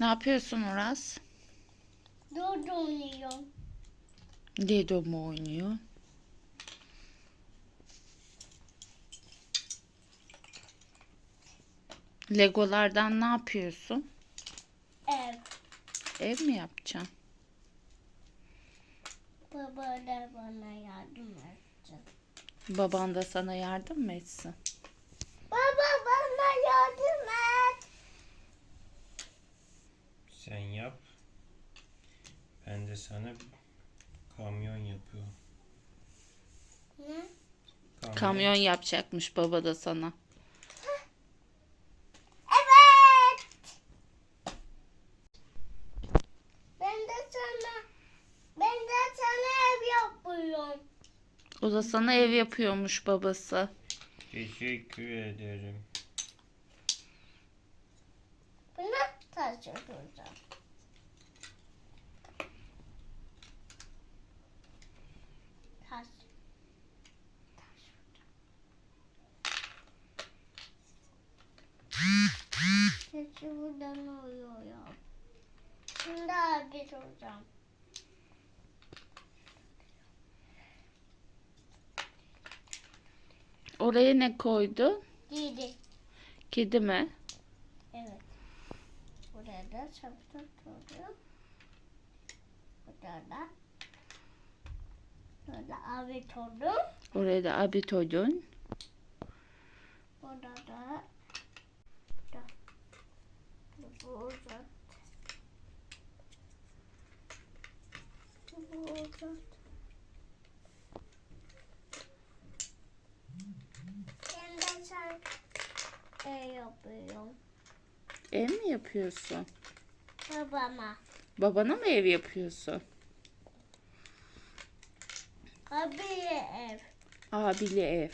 Ne yapıyorsun Uras? Dur oynuyorum. Dedo mu oynuyor? Legolardan ne yapıyorsun? Ev. Ev mi yapacaksın? Baba da bana yardım etsin. Baban da sana yardım mı etsin? Baba bana yardım Sen yap. Ben de sana kamyon yapıyorum. Ne? Kamyon yapacakmış baba da sana. Evet. Ben de sana ben de sana ev yapıyorum. O da sana ev yapıyormuş babası. Teşekkür ederim. Buna taşıyacağım. Taş. Sesi buradan oluyor ya. Şimdi abi soracağım. Oraya ne koydu? Giydi. Kedi mi? Evet. Burada da çabuk oluyor. Burada da Burada abi torun. Oraya da abi koydun. Burada da da bu uzat. Bu uzat. Ben de sen e yapıyorum. Ev mi yapıyorsun? Babama. Babana mı ev yapıyorsun? Abiye ev. Abili ev.